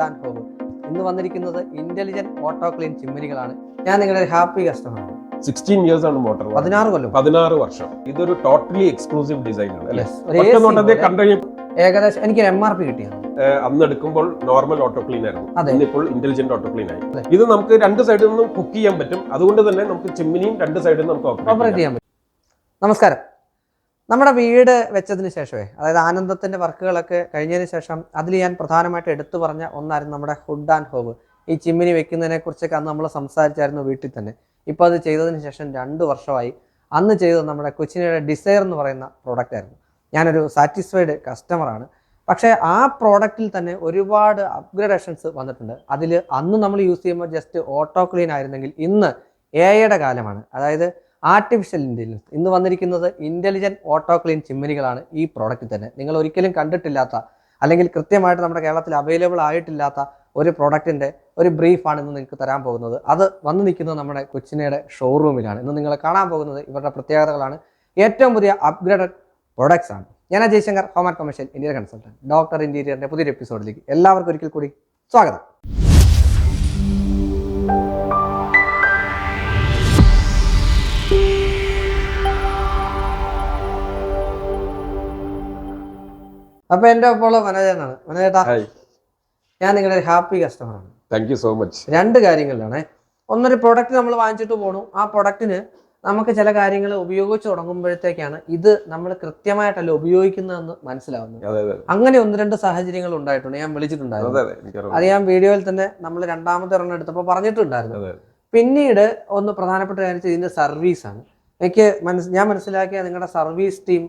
Hood and home ഇന്ന് വന്നിരിക്കുന്നത് intelligent auto clean ചിമ്മിനികളാണ്. ഞാൻ നിങ്ങളുടെ ഹാപ്പി കസ്റ്റമറാണ് സിക്സ്റ്റീൻ ഇയേഴ്സ് ആണ് മോട്ടർ പതിനാറ് കൊല്ലം. പതിനാറ് വർഷം. ഇതൊരു ടോട്ടലി എക്സ്ക്ലൂസീവ് ഡിസൈൻ ആണ് അല്ലെ. കണ്ടു ഏകദേശം എനിക്ക് എം ആർ പി കിട്ടിയത് അന്ന് എടുക്കുമ്പോൾ നോർമൽ ഓട്ടോ ക്ലീൻ ആയിരുന്നു. ഇന്നിപ്പോൾ ഇന്റലിജന്റ് ഓട്ടോ ക്ലീൻ ആയി. ഇത് നമുക്ക് രണ്ട് സൈഡിൽ നിന്നും കുക്ക് ചെയ്യാൻ പറ്റും. അതുകൊണ്ട് തന്നെ നമുക്ക് ചിമ്മിനിയും രണ്ട് സൈഡിൽ നിന്നും നമുക്ക് ഓപ്പറേറ്റ് ചെയ്യാൻ പറ്റും. നമസ്കാരം. നമ്മുടെ വീട് വെച്ചതിന് ശേഷമേ അതായത് ആനന്ദത്തിന്റെ വർക്കുകളൊക്കെ കഴിഞ്ഞതിന് ശേഷം അതിൽ ഞാൻ പ്രധാനമായിട്ട് എടുത്തു പറഞ്ഞ ഒന്നായിരുന്നു നമ്മുടെ ഹുഡ് ആൻഡ് ഹോം ഈ ചിമ്മിനി വെക്കുന്നതിനെ കുറിച്ചൊക്കെ അന്ന് നമ്മൾ സംസാരിച്ചായിരുന്നു വീട്ടിൽ തന്നെ. ഇപ്പോൾ അത് ചെയ്തതിന് ശേഷം രണ്ട് വർഷമായി. അന്ന് ചെയ്തത് നമ്മുടെ കൊച്ചിനയുടെ ഡിസയർ എന്ന് പറയുന്ന പ്രോഡക്റ്റ് ആയിരുന്നു. ഞാനൊരു സാറ്റിസ്ഫൈഡ് കസ്റ്റമറാണ് പക്ഷേ ആ പ്രോഡക്റ്റിൽ തന്നെ ഒരുപാട് അപ്ഗ്രഡേഷൻസ് വന്നിട്ടുണ്ട്. അതിൽ അന്ന് നമ്മൾ യൂസ് ചെയ്യുമ്പോൾ ജസ്റ്റ് ഓട്ടോ ക്ലീൻ ആയിരുന്നെങ്കിൽ ഇന്ന് എ ഐയുടെ കാലമാണ്. അതായത് ആർട്ടിഫിഷ്യൽ ഇന്റലിജൻസ് ഇന്ന് വന്നിരിക്കുന്നത് ഇന്റലിജന്റ് ഓട്ടോ ക്ലീൻ ചിമ്മിനികളാണ് ഈ പ്രോഡക്റ്റ് തന്നെ. നിങ്ങൾ ഒരിക്കലും കണ്ടിട്ടില്ലാത്ത അല്ലെങ്കിൽ കൃത്യമായിട്ട് നമ്മുടെ കേരളത്തിൽ അവൈലബിൾ ആയിട്ടില്ലാത്ത ഒരു പ്രോഡക്റ്റിന്റെ ഒരു ബ്രീഫാണ് ഇന്ന് നിങ്ങൾക്ക് തരാൻ പോകുന്നത്. അത് വന്ന് നിൽക്കുന്നത് നമ്മുടെ കൊച്ചിനയുടെ ഷോറൂമിലാണ് ഇന്ന് നിങ്ങൾ കാണാൻ പോകുന്നത് ഇവരുടെ പ്രത്യേകതകളാണ്. ഏറ്റവും പുതിയ അപ്ഗ്രേഡഡ് പ്രൊഡക്ട്സ് ആണ്. ഞാൻ Jayashankar home and commercial Indian consultant doctor ഇന്റീരിയറിന്റെ പുതിയൊരു എപ്പിസോഡിലേക്ക് എല്ലാവർക്കും ഒരിക്കൽ കൂടി സ്വാഗതം. അപ്പൊ എന്റെ ഒപ്പമുള്ള മനോജനാണ് മനോജേട്ടാ ഞാൻ നിങ്ങളുടെ ഒരു ഹാപ്പി കസ്റ്റമറാണ് താങ്ക് യു സോ മച്ച് രണ്ട് കാര്യങ്ങളിലാണ്. ഒന്നൊരു പ്രൊഡക്റ്റ് നമ്മൾ വാങ്ങിച്ചിട്ട് പോണു. ആ പ്രൊഡക്റ്റിന് നമുക്ക് ചില കാര്യങ്ങൾ ഉപയോഗിച്ച് തുടങ്ങുമ്പോഴത്തേക്കാണ് ഇത് നമ്മൾ കൃത്യമായിട്ടല്ല ഉപയോഗിക്കുന്നതെന്ന് മനസ്സിലാവുന്നത്. അങ്ങനെ ഒന്ന് രണ്ട് സാഹചര്യങ്ങൾ ഉണ്ടായിട്ടുണ്ട്. ഞാൻ വിളിച്ചിട്ടുണ്ടായിരുന്നു. അതെ ഞാൻ വീഡിയോയിൽ തന്നെ നമ്മൾ രണ്ടാമത്തെ ഒരെണ്ണം എടുത്തപ്പോൾ പറഞ്ഞിട്ടുണ്ടായിരുന്നു. പിന്നീട് ഒന്ന് പ്രധാനപ്പെട്ട കാര്യം ഇതിന്റെ സർവീസാണ് എനിക്ക് മനസ് ഞാൻ മനസ്സിലാക്കിയ നിങ്ങളുടെ സർവീസ് ടീം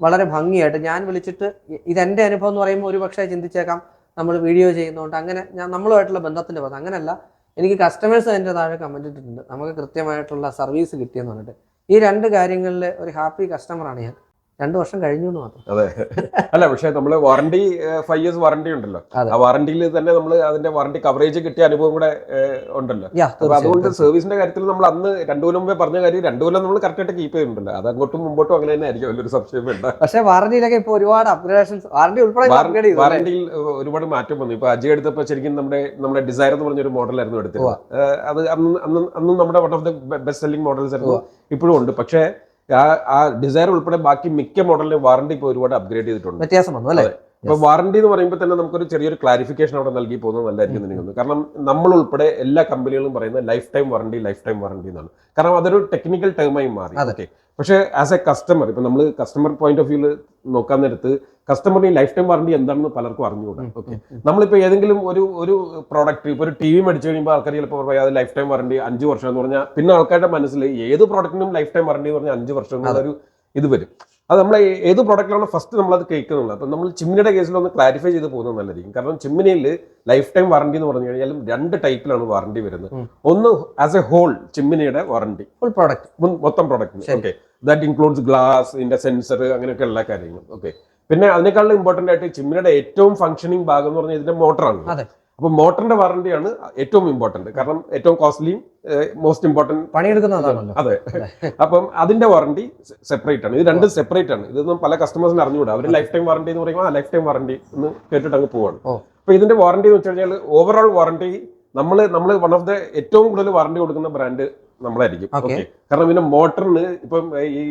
വളരെ ഭംഗിയായിട്ട് ഞാൻ വിളിച്ചിട്ട് ഇതെന്റെ അനുഭവം എന്ന് പറയുമ്പോൾ ഒരു പക്ഷേ ചിന്തിച്ചേക്കാം നമ്മൾ വീഡിയോ ചെയ്യുന്നതുകൊണ്ട്. അങ്ങനെ ഞാൻ നമ്മളുമായിട്ടുള്ള ബന്ധത്തിന്റെ ഭാഗം അങ്ങനെയല്ല എനിക്ക് കസ്റ്റമേഴ്സ് അതിന്റെ താഴെ കമന്റ് ഇട്ടിട്ടുണ്ട്. നമുക്ക് കൃത്യമായിട്ടുള്ള സർവീസ് കിട്ടിയെന്ന് പറഞ്ഞിട്ട്. ഈ രണ്ട് കാര്യങ്ങളിൽ ഒരു ഹാപ്പി കസ്റ്റമറാണ് ഞാൻ. രണ്ട് വർഷം കഴിഞ്ഞു എന്ന് മാത്രം. അതെ. അല്ല പക്ഷേ നമ്മൾ വാറണ്ടി ഫൈവ് ഇയേഴ്സ് വാറണ്ടി ഉണ്ടല്ലോ. ആ വാറണ്ടിയിൽ തന്നെ നമ്മൾ അതിന്റെ വാറണ്ടി കവറേജ് കിട്ടിയ അനുഭവം കൂടെ ഉണ്ടല്ലോ. അതുകൊണ്ട് സർവീസിന്റെ കാര്യത്തിൽ നമ്മൾ അന്ന് രണ്ടു കൊല്ലം മുമ്പേ പറഞ്ഞ കാര്യം രണ്ടു കൊല്ലം നമ്മൾ കറക്റ്റ് ആയിട്ട് കീപ്പ് ചെയ്യുന്നുണ്ടല്ലോ. അത് അങ്ങോട്ടും മുമ്പോട്ടും അങ്ങനെ തന്നെ ആയിരിക്കും. വലിയൊരു സംശയം വേണ്ട. പക്ഷേ വാറണ്ടിയിലൊക്കെ ഇപ്പോൾ ഒരുപാട് അപ്ഗ്രേഡേഷൻ വാറണ്ടി ഉൾപ്പെടെ വാറണ്ടിയിൽ ഒരുപാട് മാറ്റം വന്നു. ഇപ്പൊ അജി എടുത്തപ്പോൾ ശരിക്കും നമ്മുടെ നമ്മുടെ ഡിസൈർ എന്ന് പറഞ്ഞൊരു മോഡലായിരുന്നു എടുത്തത് അത് അന്ന് അന്ന് അന്നും നമ്മുടെ one of the best selling models ആയിരുന്നു. ഇപ്പോഴും ഉണ്ട്. പക്ഷേ ആ ആ ഡിസൈർ ഉൾപ്പെടെ ബാക്കി മിക്ക മോഡലിലും വാറണ്ടി ഇപ്പോൾ ഒരുപാട് അപ്ഗ്രേഡ് ചെയ്തിട്ടുണ്ട്. വ്യത്യാസം വന്നു അല്ലേ? ഇപ്പൊ വാറണ്ടി എന്ന് പറയുമ്പോൾ തന്നെ നമുക്കൊരു ചെറിയൊരു ക്ലാരിഫിക്കേഷൻ അവിടെ നൽകി പോകുന്നത് നല്ലതായിരിക്കും എന്ന് എനിക്ക് തോന്നുന്നു. കാരണം നമ്മൾ ഉൾപ്പെടെ എല്ലാ കമ്പനികളും പറയുന്നത് lifetime warranty lifetime warranty എന്നാണ്. കാരണം അതൊരു ടെക്നിക്കൽ ടേമായി മാറി. ഓക്കെ പക്ഷേ ആസ് എ കസ്റ്റമർ ഇപ്പൊ നമ്മൾ കസ്റ്റമർ പോയിന്റ് ഓഫ് വ്യൂൽ നോക്കാൻ നേരത്ത് കസ്റ്റമറിന് ലൈഫ് ടൈം വാറണ്ടി എന്താണെന്ന് പലർക്കും അറിഞ്ഞുകൂടാ. ഓക്കെ നമ്മളിപ്പോ ഏതെങ്കിലും ഒരു ഒരു പ്രോഡക്റ്റ് ഇപ്പൊ ഒരു ടി വി മേടിച്ചു കഴിയുമ്പോൾ ആൾക്കാർ ചിലപ്പോൾ പറയാം അത് ലൈഫ് ടൈം വാറണ്ടി അഞ്ച് വർഷം എന്ന് പറഞ്ഞാൽ പിന്നെ ആൾക്കാരുടെ മനസ്സിൽ ഏത് പ്രോഡക്റ്റിനും ലൈഫ് ടൈം വാറണ്ടി എന്ന് പറഞ്ഞാൽ അഞ്ച് വർഷം എന്നുള്ളൊരു ഇത് വരും. അത് നമ്മൾ ഏത് പ്രോഡക്റ്റിലാണ് ഫസ്റ്റ് നമ്മൾ അത് കേൾക്കുന്നുള്ളത്. അപ്പം നമ്മൾ ചിമ്മിനിയുടെ കേസിൽ ഒന്ന് ക്ലാരിഫൈ ചെയ്ത് പോകുന്നത് നല്ലതായിരിക്കും. കാരണം ചിമ്മിനിയിൽ ലൈഫ് ടൈം വാറണ്ടി എന്ന് പറഞ്ഞു കഴിഞ്ഞാൽ രണ്ട് ടൈപ്പിലാണ് വാറണ്ടി വരുന്നത്. ഒന്ന് ആസ് എ ഹോൾ ചിമ്മിനിയുടെ വാറണ്ടി ഫുൾ പ്രോഡക്റ്റ് മൊത്തം product. Okay that includes glass ഇതിന്റെ സെൻസർ അങ്ങനെയൊക്കെ എല്ലാ കാര്യങ്ങളും. ഓക്കെ പിന്നെ അതിനേക്കാളും ഇമ്പോർട്ടന്റ് ആയിട്ട് ചിമ്മിനിയുടെ ഏറ്റവും ഫംഗ്ഷനിങ് ഭാഗം എന്ന് പറഞ്ഞാൽ ഇതിന്റെ മോട്ടറാണ് അതെ. അപ്പൊ മോട്ടറിന്റെ വാറണ്ടിയാണ് ഏറ്റവും ഇമ്പോർട്ടന്റ് കാരണം ഏറ്റവും കോസ്റ്റ്ലിയും മോസ്റ്റ് ഇമ്പോർട്ടന്റ് പണിയെടുക്കുന്ന അതാണല്ലോ അതെ. അപ്പം അതിന്റെ വാറണ്ടി സെപ്പറേറ്റ് ആണ്. ഇത് രണ്ടും സെപ്പറേറ്റ് ആണ്. ഇതൊന്നും പല കസ്റ്റമേഴ്സിന് അറിഞ്ഞുകൂടാ. അവർ ലൈഫ് ടൈം വാറണ്ടി എന്ന് പറയുമ്പോൾ ആ ലൈഫ് ടൈം വാറണ്ടി എന്ന് കേട്ടിട്ട് അങ്ങ് പോവാണ്. അപ്പോൾ അപ്പൊ ഇതിന്റെ വാറണ്ടി എന്ന് വെച്ച് കഴിഞ്ഞാൽ ഓവറോൾ വാറണ്ടി നമ്മൾ നമ്മൾ വൺ ഓഫ് ദ ഏറ്റവും കൂടുതൽ വാറണ്ടി കൊടുക്കുന്ന ബ്രാൻഡ് നമ്മളായിരിക്കും. ഓക്കെ. കാരണം പിന്നെ മോട്ടറിന് ഇപ്പം ഈ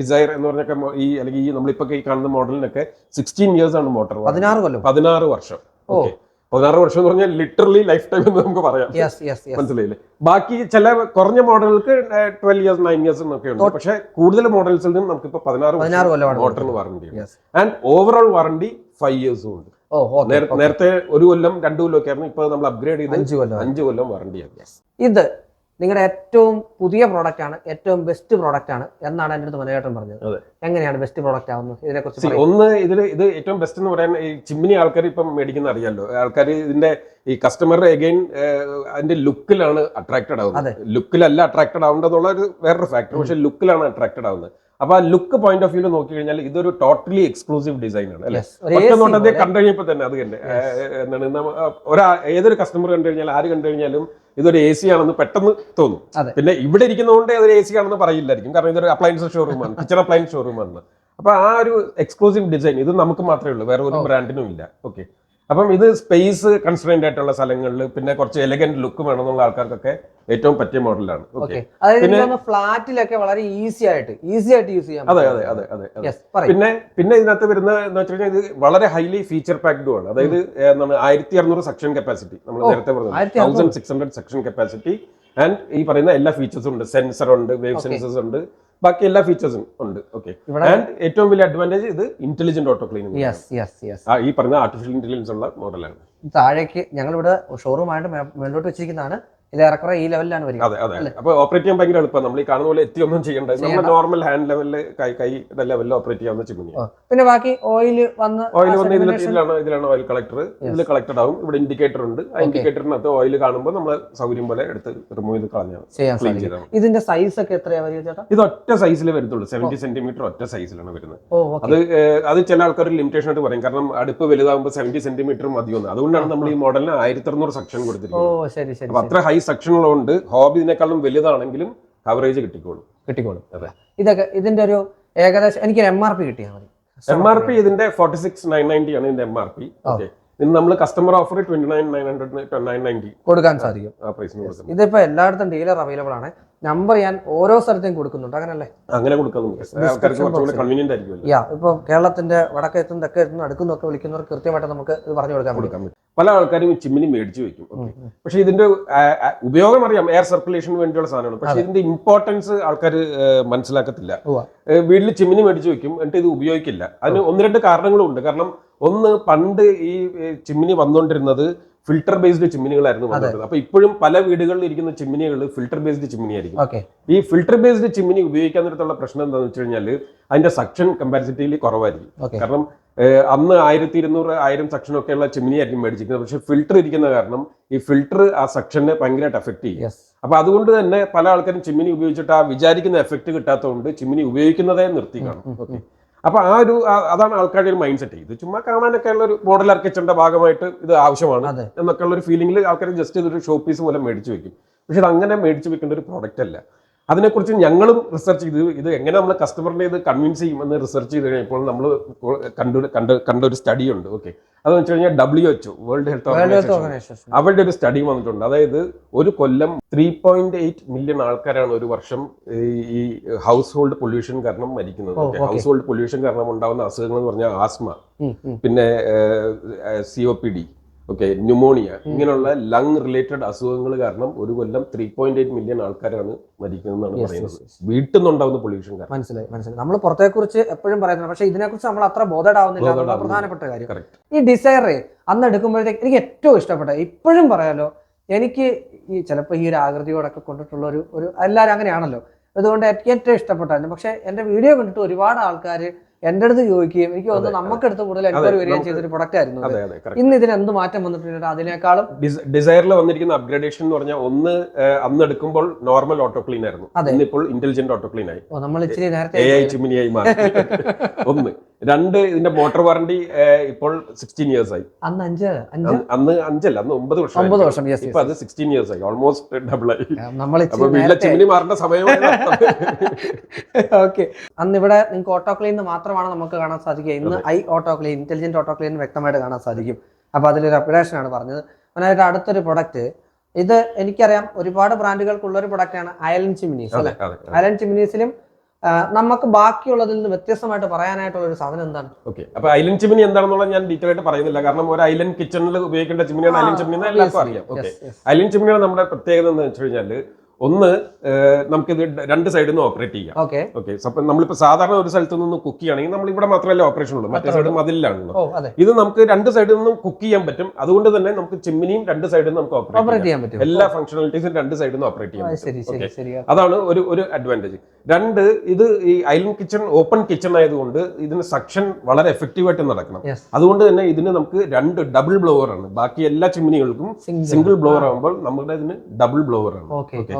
ഡിസൈർ എന്ന് പറഞ്ഞൊക്കെ ഈ അല്ലെങ്കിൽ ഈ നമ്മളിപ്പോ ഈ കാണുന്ന മോഡലിനൊക്കെ സിക്സ്റ്റീൻ ഇയേഴ്സ് ആണ് മോട്ടർ പതിനാറ് കൊല്ലം. പതിനാറ് വർഷം. ഓക്കെ പതിനാറ് വർഷം എന്ന് പറഞ്ഞാൽ ലിറ്ററലി ലൈഫ് ടൈം എന്ന് നമുക്ക് പറയാം. മനസ്സിലായില്ലേ? ബാക്കി ചില കുറഞ്ഞ മോഡലുകൾക്ക് ട്വൽവ് ഇയേഴ്സ് നയൻ ഇയേഴ്സ് എന്നൊക്കെ ഉണ്ട്. പക്ഷെ കൂടുതൽ മോഡൽസിൽ നിന്നും നമുക്ക് ഇപ്പൊ പതിനാറ് motor മോട്ടറിന് warranty and overall warranty five ഇയേഴ്സും ഉണ്ട്. ഓക്കെ നേരത്തെ ഒരു കൊല്ലം രണ്ടു കൊല്ലം ഒക്കെ ആയിരുന്നു. ഇപ്പൊ നമ്മൾ അപ്ഗ്രേഡ് ചെയ്ത് അഞ്ച് കൊല്ലം. അഞ്ച് കൊല്ലം വാറണ്ടിയാണ് ഇത് നിങ്ങളുടെ ഏറ്റവും പുതിയ പ്രോഡക്റ്റ് ആണ് ഏറ്റവും ബെസ്റ്റ് പ്രോഡക്റ്റ് ആണ് എന്നാണ് എന്റെ അടുത്ത് മനോഹരൻ പറഞ്ഞത്. എങ്ങനെയാണ് ബെസ്റ്റ് പ്രോഡക്റ്റ് ആവുന്നത്? ഇതിനെ കുറിച്ച് ഒന്ന് ഇതിൽ ഇത് ഏറ്റവും ബെസ്റ്റ് എന്ന് പറയാൻ ഈ ചിമ്മിനി ആൾക്കാർ ഇപ്പം മേടിക്കുന്ന അറിയാമല്ലോ ആൾക്കാർ ഇതിന്റെ ഈ കസ്റ്റമർ എഗെയിൻ അതിന്റെ ലുക്കിലാണ് അട്രാക്റ്റഡ്. ആവുന്നത്. ലുക്കിലല്ല അട്രാക്റ്റഡ് ആവേണ്ടതുള്ള ഒരു വേറൊരു ഫാക്ടർ പക്ഷെ ലുക്കിലാണ് അട്രാക്റ്റഡ് ആവുന്നത്. അപ്പൊ ആ ലുക്ക് പോയിന്റ് ഓഫ് വ്യൂ നോക്കി കഴിഞ്ഞാൽ ഇതൊരു ടോട്ടലി എക്സ്ക്ലൂസീവ് ഡിസൈൻ ആണ് അല്ലെ. ഒറ്റ നോട്ടത്തെ കണ്ടു കഴിഞ്ഞപ്പോൾ തന്നെ അത് തന്നെ. എന്താണ് ഒരാ ഏതൊരു കസ്റ്റമർ കണ്ടു കഴിഞ്ഞാൽ ആര് കണ്ടു കഴിഞ്ഞാലും ഇതൊരു എ സി ആണെന്ന് പെട്ടെന്ന് തോന്നും. പിന്നെ ഇവിടെ ഇരിക്കുന്നതുകൊണ്ട് അതൊരു എ സി ആണെന്ന് പറയില്ലായിരിക്കും. കാരണം ഇതൊരു അപ്ലയൻസ് ഷോറൂമാണ് കിച്ചൺ അപ്ലയൻസ് ഷോറൂമാണ് അപ്പൊ ആ ഒരു എക്സ്ക്ലൂസീവ് ഡിസൈൻ ഇത് നമുക്ക് മാത്രമേ ഉള്ളൂ. വേറെ ഒരു ബ്രാൻഡിനും ഇല്ല. ഓക്കെ അപ്പം ഇത് സ്പേസ് കൺസ്ട്രെയിൻഡ് ആയിട്ടുള്ള സ്ഥലങ്ങളിൽ പിന്നെ കുറച്ച് എലഗന്റ് ലുക്ക് വേണമെന്നുള്ള ആൾക്കാർക്കൊക്കെ ഏറ്റവും പറ്റിയ മോഡലാണ് പിന്നെ- ഫ്ലാറ്റിലൊക്കെ വളരെ ഈസി ആയിട്ട് ഈസി ആയിട്ട് യൂസ് ചെയ്യാം അതെ അതെ അതെ അതെ പിന്നെ പിന്നെ ഇതിനകത്ത് വരുന്ന എന്ന് വെച്ചുകഴിഞ്ഞാൽ ഇത് വളരെ ഹൈലി ഫീച്ചർ പാക്ഡും ആണ്. അതായത് എന്താണ് ആയിരത്തി അറുന്നൂറ് സെക്ഷൻ കപ്പാസിറ്റി നമ്മൾ നേരത്തെ പറഞ്ഞത് 1600. Thousand six hundred suction capacity and ഈ പറയുന്ന എല്ലാ ഫീച്ചേഴ്സും ഉണ്ട്. സെൻസർ ഉണ്ട് വേവ്. സെൻസേഴ്സ് ഉണ്ട്. ബാക്കി എല്ലാ ഫീച്ചേഴ്സും ഉണ്ട്. ഓക്കെ ആൻഡ് ഏറ്റവും വലിയ അഡ്വാന്റേജ് ഇത് intelligent auto cleaning yes yes yes ഈ പറഞ്ഞ ആർട്ടിഫിഷ്യൽ ഇന്റലിജൻസ് ഉള്ള മോഡലാണ് താഴേക്ക് ഞങ്ങളിവിടെ ഷോറൂമായിട്ട് മേലോട്ട് വെച്ചിരിക്കുന്നതാണ്. ഇത് ഏറെക്കുറെ ഈ ലെവലിലാണ് വരിക. അതെ അതെ അപ്പോൾ അപ്പൊ ഓപ്പറേറ്റ് ചെയ്യാൻ ഭയങ്കര എളുപ്പം. നമ്മൾ ഈ കാണുന്ന പോലെ എത്തി ഒന്നും ചെയ്യേണ്ട. നമ്മൾ നോർമൽ ഹാൻഡ് ലെവലിൽ കൈ കൈ ലെവലിൽ ഓപ്പറേറ്റ് ചെയ്യാവുന്ന ചിമ്മിനി. പിന്നെ ബാക്കി ഓയിൽ വന്ന് ഓയിൽ വന്ന് ഇതിലാണ് ഇതിലാണ് ഓയിൽ കളക്ടർ ഇതിൽ കളക്ടഡ് ആവും. ഇവിടെ ഇൻഡിക്കേറ്റർ ഉണ്ട്. ആ ഇൻഡിക്കേറ്ററിനകത്ത് ഓയിൽ കാണുമ്പോൾ നമ്മൾ സൗകര്യം പോലെ എടുത്ത് റിമൂവ് ചെയ്ത് കളഞ്ഞാൽ ഇതിന്റെ സൈസ് ഒക്കെ എത്രയാ വരിക ചേട്ടാ? ഇത് ഒറ്റ സൈസിൽ വരത്തുള്ളൂ. സെവന്റി സെന്റിമീറ്റർ ഒറ്റ സൈസിലാണ് വരുന്നത്. അത് അത് ചില ആൾക്കാർ ലിമിറ്റേഷൻ ആയിട്ട് പറയും. കാരണം അടുപ്പ് വലുതാകുമ്പോൾ സെവന്റി സെന്റിമീറ്റർ മതിയൊന്ന്. അതുകൊണ്ടാണ് നമ്മൾ ഈ മോഡലിന് ആയിരത്തി അറുന്നൂറ് സെക്ഷൻ കൊടുത്തിരിക്കുന്നത്. അത്ര ഹൈ സെക്ഷൻ ഉള്ളതുകൊണ്ട് ഹോബി ഇതിനേക്കാളും വലുതാണെങ്കിലും കവറേജ് കിട്ടിക്കോളും. കിട്ടിക്കോളും. അതെ. ഇതൊക്കെ ഇതിന്റെ ഒരു ഏകദേശം എനിക്ക് എം ആർ പി കിട്ടിയാൽ മതി. എം ആർ പി ഇതിന്റെ ഫോർട്ടി സിക്സ് നയൻ നയന്റി ആണ് ഇതിന്റെ എം ആർ പി ഓക്കെ ഇന്ന് നമ്മൾ customer offer twenty nine nine hundred nine ninety കൊടുക്കാൻ സാധിക്കും. ഇതിപ്പോ എല്ലായിടത്തും ഡീലർ അവൈലബിൾ ആണ്. നമ്പർ ഞാൻ ഓരോ സ്ഥലത്തേയും കൊടുക്കുന്നുണ്ട്. അങ്ങനല്ലേ? അങ്ങനെ ആയിരിക്കുമല്ലോ. യാ ഇപ്പൊ കേരളത്തിന്റെ വടക്കെത്തും തെക്കെത്തും അടുക്കുന്നൊക്കെ വിളിക്കുന്നവർ കൃത്യമായിട്ട് നമുക്ക് ഇത് പറഞ്ഞു കൊടുക്കാൻ കൊടുക്കാൻ പല ആൾക്കാരും ചിമ്മിനി മേടിച്ചു വെക്കും. പക്ഷേ ഇതിന്റെ ഉപയോഗം അറിയാം. എയർ സർക്കുലേഷന് വേണ്ടിയുള്ള സാധനമാണ്. പക്ഷെ ഇതിന്റെ ഇമ്പോർട്ടൻസ് ആൾക്കാർ മനസ്സിലാക്കത്തില്ല. വീട്ടിൽ ചിമ്മിനി മേടിച്ചു വെക്കും. എന്നിട്ട് ഇത് ഉപയോഗിക്കില്ല. അതിന് ഒന്ന് രണ്ട് കാരണങ്ങളും ഉണ്ട് കാരണം ഒന്ന് പണ്ട് ഈ ചിമ്മിനി വന്നുകൊണ്ടിരുന്നത് ഫിൽട്ടർ ബേസ്ഡ് ചിമ്മിനികളായിരുന്നു വന്നിരുന്നത് അപ്പൊ ഇപ്പോഴും പല വീടുകളിൽ ഇരിക്കുന്ന ചിമ്മിനികൾ ഫിൽട്ടർ ബേസ്ഡ് ചിമ്മിനി ആയിരിക്കും ഈ ഫിൽട്ടർ ബേസ്ഡ് ചിമ്മിനി ഉപയോഗിക്കാൻ നേരത്തുള്ള പ്രശ്നം എന്താണെന്ന് വെച്ച് കഴിഞ്ഞാൽ അതിന്റെ സക്ഷൻ കമ്പാരിസിറ്റിയിൽ കുറവായിരിക്കും. കാരണം അന്ന് ആയിരത്തി ഇരുന്നൂറ് ആയിരം സെക്ഷൻ ഒക്കെ ഉള്ള ചിമ്മിനി ആയിരിക്കും മേടിച്ചിരിക്കുന്നത് പക്ഷെ ഫിൽട്ടർ ഇരിക്കുന്ന കാരണം ഈ ഫിൽട്ടർ ആ സക്ഷനെ ഭയങ്കരമായിട്ട് എഫക്ട് ചെയ്യും. അപ്പൊ അതുകൊണ്ട് തന്നെ പല ആൾക്കാരും ചിമ്മിനി ഉപയോഗിച്ചിട്ട് ആ വിചാരിക്കുന്ന എഫക്ട് കിട്ടാത്തതുകൊണ്ട് ചിമ്മിനി ഉപയോഗിക്കുന്നതേ നിർത്തി കാണും. ഓക്കെ. അപ്പൊ ആ ഒരു അതാണ് ആൾക്കാരുടെ ഒരു മൈൻഡ് സെറ്റ് ഇത് ചുമ്മാ കാണാനൊക്കെ ഉള്ള ഒരു മോഡൽ ആർക്കിച്ചറിന്റെ ഭാഗമായിട്ട് ഇത് ആവശ്യമാണ് എന്നൊക്കെ ഉള്ള ഒരു ഫീലിംഗിൽ ആൾക്കാർ ജസ്റ്റ് ഇതൊരു ഷോ പീസ് പോലെ മേടിച്ചു വെക്കും. പക്ഷെ ഇത് അങ്ങനെ മേടിച്ചു വെക്കേണ്ട ഒരു പ്രോഡക്റ്റ് അല്ല. അതിനെക്കുറിച്ച് ഞങ്ങളും റിസർച്ച് ചെയ്തു. ഇത് എങ്ങനെ നമ്മൾ കസ്റ്റമറിനെ ഇത് കൺവിൻസ് ചെയ്യുമെന്ന് റിസർച്ച് ചെയ്ത് കഴിഞ്ഞപ്പോൾ നമ്മൾ കണ്ടു കണ്ട് കണ്ട ഒരു സ്റ്റഡി ഉണ്ട്. ഓക്കെ അതെന്ന് വെച്ച് കഴിഞ്ഞാൽ W H world health organisation അവരുടെ ഒരു സ്റ്റഡി വന്നിട്ടുണ്ട്. അതായത് ഒരു കൊല്ലം ത്രീ പോയിന്റ് എയ്റ്റ് മില്യൺ ആൾക്കാരാണ് ഒരു വർഷം ഈ- ഹൗസ് ഹോൾഡ് പൊല്യൂഷൻ കാരണം മരിക്കുന്നത്. ഹൗസ് ഹോൾഡ് പൊല്യൂഷൻ കാരണം ഉണ്ടാകുന്ന അസുഖങ്ങൾ എന്ന് പറഞ്ഞാൽ ആസ്മ. പിന്നെ C O P D okay pneumonia. ഇങ്ങനെയുള്ള ലങ് റിലേറ്റഡ് അസുഖങ്ങൾ കാരണം ഒരു കൊല്ലം ത്രീ പോയിന്റ് എയ്റ്റ് മില്യൺ ആൾക്കാരാണ് മരിക്കുന്നതെന്നാണ് പറയുന്നത്. വീട്ടിൽ നിന്നുണ്ടാകുന്ന പൊല്യൂഷൻ കാരണം. മനസ്സിലായി മനസ്സിലായി. നമ്മൾ പുറത്തെ കുറിച്ച് എപ്പോഴും പറയുന്നത് പക്ഷെ ഇതിനെക്കുറിച്ച് നമ്മൾ അത്ര ബോധേഡാവുന്നില്ല പ്രധാനപ്പെട്ട കാര്യം. ഈ ഡിസൈർ അന്ന് എടുക്കുമ്പോഴത്തേക്ക് എനിക്ക് ഏറ്റവും ഇഷ്ടപ്പെട്ട ഇപ്പോഴും പറയാലോ എനിക്ക് ഈ ചിലപ്പോൾ ഈ ഒരു ആകൃതിയോടൊക്കെ കൊണ്ടിട്ടുള്ള ഒരു ഒരു എല്ലാവരും അങ്ങനെയാണല്ലോ. അതുകൊണ്ട് എനിക്ക് ഏറ്റവും ഇഷ്ടപ്പെട്ടായിരുന്നു പക്ഷേ എന്റെ വീഡിയോ കണ്ടിട്ട് ഒരുപാട് ആൾക്കാർ എന്റെ അടുത്ത് ചോദിക്കുകയും എനിക്ക് തോന്നുന്നു അതെ, നമുക്ക് അടുത്ത് കൂടുതൽ എൻക്വയറി വരികയും ചെയ്ത ചെയ്തൊരു പ്രൊഡക്റ്റ് ആയിരുന്നു ഇന്ന് ഇതിന് എന്ത് മാറ്റം വന്നിട്ടുണ്ട് അതിനേക്കാളും ഡിസൈറിൽ വന്നിരിക്കുന്ന അപ്ഗ്രേഡേഷൻ എന്ന് പറഞ്ഞാൽ ഒന്ന് അന്ന് എടുക്കുമ്പോൾ നോർമൽ ഓട്ടോ ക്ലീൻ ആയിരുന്നു. അതെ. ഇന്നിപ്പോൾ ഇന്റലിജന്റ് ഓട്ടോ ക്ലീൻ ആയി. നമ്മൾ ഇച്ചിരി നേരത്തെ ഒന്ന്. രണ്ട് ഇതിന്റെ മോട്ടോർ വാറണ്ടി ഇപ്പോൾ സിക്സ്റ്റീൻ ഇയേഴ്സ് ആയി. അന്ന് അഞ്ച് അന്ന് അഞ്ചല്ല അന്ന് ഒമ്പത് വർഷം ഒമ്പത് വർഷം ഇപ്പൊ അത് സിക്സ്റ്റീൻ ഇയേഴ്സ് ആയി ഓൾമോസ്റ്റ് ഡബിൾ ആയി. നമ്മൾ അപ്പൊ ചിമ്മിനി മാറേണ്ട സമയം ഓക്കെ അന്ന് ഇവിടെ നിങ്ങൾക്ക് ഓട്ടോ ക്ലീൻ മാത്രമാണ് നമുക്ക് കാണാൻ സാധിക്കുക. ഇന്ന് I auto clean intelligent auto clean വ്യക്തമായിട്ട് കാണാൻ സാധിക്കും. അപ്പൊ അതിലൊരു അപ്ഡേഷൻ ആണ് പറഞ്ഞത്. അതിനായിട്ട് അടുത്തൊരു പ്രൊഡക്റ്റ് ഇത് എനിക്കറിയാം ഒരുപാട് ബ്രാൻഡുകൾക്കുള്ള ഒരു പ്രൊഡക്റ്റ് ആണ് അയലൻ ചിമിനീസ് അല്ലെ? അയലൻ ചിമിനീസിലും നമുക്ക് ബാക്കിയുള്ളതിൽ നിന്ന് വ്യത്യസ്തമായിട്ട് പറയാനായിട്ടുള്ള ഒരു സാധനം എന്താണ്? ഓക്കെ അപ്പൊ ഐലൻഡ് ചിമ്മിനി എന്താണെന്നുള്ളത് ഞാൻ ഡീറ്റെയിൽ ആയിട്ട് പറയുന്നില്ല. കാരണം ഒരു ഐലൻഡ് കിച്ചണിൽ ഉപയോഗിക്കേണ്ട ചിമ്മിനിയാണ് ഐലൻഡ് ചിമ്മിനി എല്ലാവർക്കും അറിയാം. ഓക്കെ. ഐലൻഡ് ചിമ്മിനിയുടെ നമ്മുടെ പ്രത്യേകത എന്ന് വെച്ച് കഴിഞ്ഞാൽ ഒന്ന് നമുക്ക് നമുക്കിത് രണ്ട് സൈഡിൽ നിന്ന് ഓപ്പറേറ്റ് ചെയ്യാം. ഓക്കെ. ഓക്കെ. അപ്പൊ നമ്മളിപ്പോ സാധാരണ ഒരു സ്ഥലത്ത് നിന്ന് കുക്ക് ചെയ്യണമെങ്കിൽ നമ്മൾ ഇവിടെ മാത്രമല്ല ഓപ്പറേഷൻ ഉള്ളൂ. മറ്റേ സൈഡ് മതിലാണല്ലോ ഇത് നമുക്ക് രണ്ട് സൈഡിൽ നിന്നും കുക്ക് ചെയ്യാൻ പറ്റും. അതുകൊണ്ട് തന്നെ നമുക്ക് ചിമ്മിനിയും രണ്ട് സൈഡിൽ നിന്ന് നമുക്ക് ഓപ്പറേറ്റ് ചെയ്യാൻ പറ്റും. എല്ലാ ഫംഗ്ഷനാലിറ്റീസും രണ്ട് സൈഡിൽ നിന്ന് ഓപ്പറേറ്റ് ചെയ്യാൻ പറ്റും. അതാണ് ഒരു ഒരു അഡ്വാന്റേജ് രണ്ട് ഇത് ഈ ഐലൻഡ് കിച്ചൺ ഓപ്പൺ കിച്ചൺ ആയതുകൊണ്ട് ഇതിന് സക്ഷൻ വളരെ എഫക്റ്റീവ് ആയിട്ട് നടക്കണം. അതുകൊണ്ട് തന്നെ ഇതിന് നമുക്ക് രണ്ട് ഡബിൾ ബ്ലോവർ ആണ്. ബാക്കി എല്ലാ ചിമ്മിനികൾക്കും സിംഗിൾ ബ്ലോവർ ആകുമ്പോൾ നമ്മുടെ ഇതിന് ഡബിൾ ബ്ലോവർ ആണ്.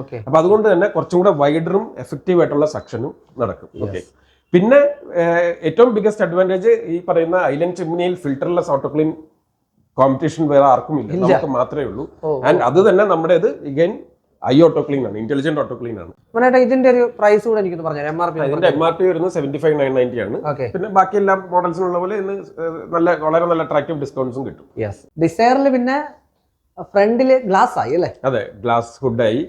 ഓക്കെ. അപ്പൊ അതുകൊണ്ട് തന്നെ കുറച്ചും കൂടെ വൈഡറും എഫക്റ്റീവ് ആയിട്ടുള്ള സക്ഷനും നടക്കും. ഓക്കെ പിന്നെ ഏറ്റവും ബിഗസ്റ്റ് അഡ്വാന്റേജ് ഈ പറയുന്ന ഐലൻഡ് ചിമ്മിനിയിൽ ഫിൽറ്റർലെസ് ഓട്ടോക്ലീൻ കോമ്പറ്റീഷൻ വേറെ ആർക്കും ഇല്ല. നമുക്ക് മാത്രമേ ഉള്ളൂ. ആൻഡ് അത് തന്നെ നമ്മുടെ ഇത് ഇഗൈൻ ഐ ഓട്ടോ ക്ലീൻ ആണ്. ഇന്റലിജന്റ് ഓട്ടോ ക്ലീൻ ആണ് ഇതിന്റെ ഒരു പ്രൈസ് കൂടെ എനിക്കൊന്ന് പറഞ്ഞു എം ആർ പി ഇതിന്റെ എം ആർ പി വരുന്നത് സെവന്റി ഫൈവ് നയൻ നയന്റി ആണ് പിന്നെ ബാക്കി എല്ലാ മോഡൽസിനുള്ള പോലെ ഇന്ന് നല്ല വളരെ നല്ല അട്രാക്റ്റീവ് ഡിസ്കൗണ്ട്സും കിട്ടും. ഡിസൈറിൽ പിന്നെ ഫ്രണ്ടിൽ ഗ്ലാസ് ആയി അല്ലേ? അതെ ഗ്ലാസ് ഹുഡായി.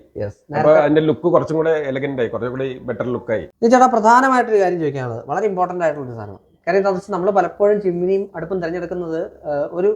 അതിന്റെ ലുക്ക് കുറച്ചും കൂടെ എലഗന്റ് ആയി കുറച്ചും കൂടി ബെറ്റർ ലുക്ക് ആയി. ചേട്ടാ പ്രധാനമായിട്ടൊരു കാര്യം ചോദിക്കാനുള്ളത്. വളരെ ഇമ്പോർട്ടന്റ് ആയിട്ടുള്ള ഒരു സാധനം കാര്യം എന്താ വെച്ചാൽ നമ്മൾ പലപ്പോഴും ചിമ്മിനിയും അടുപ്പും തിരഞ്ഞെടുക്കുന്നത് ഒരു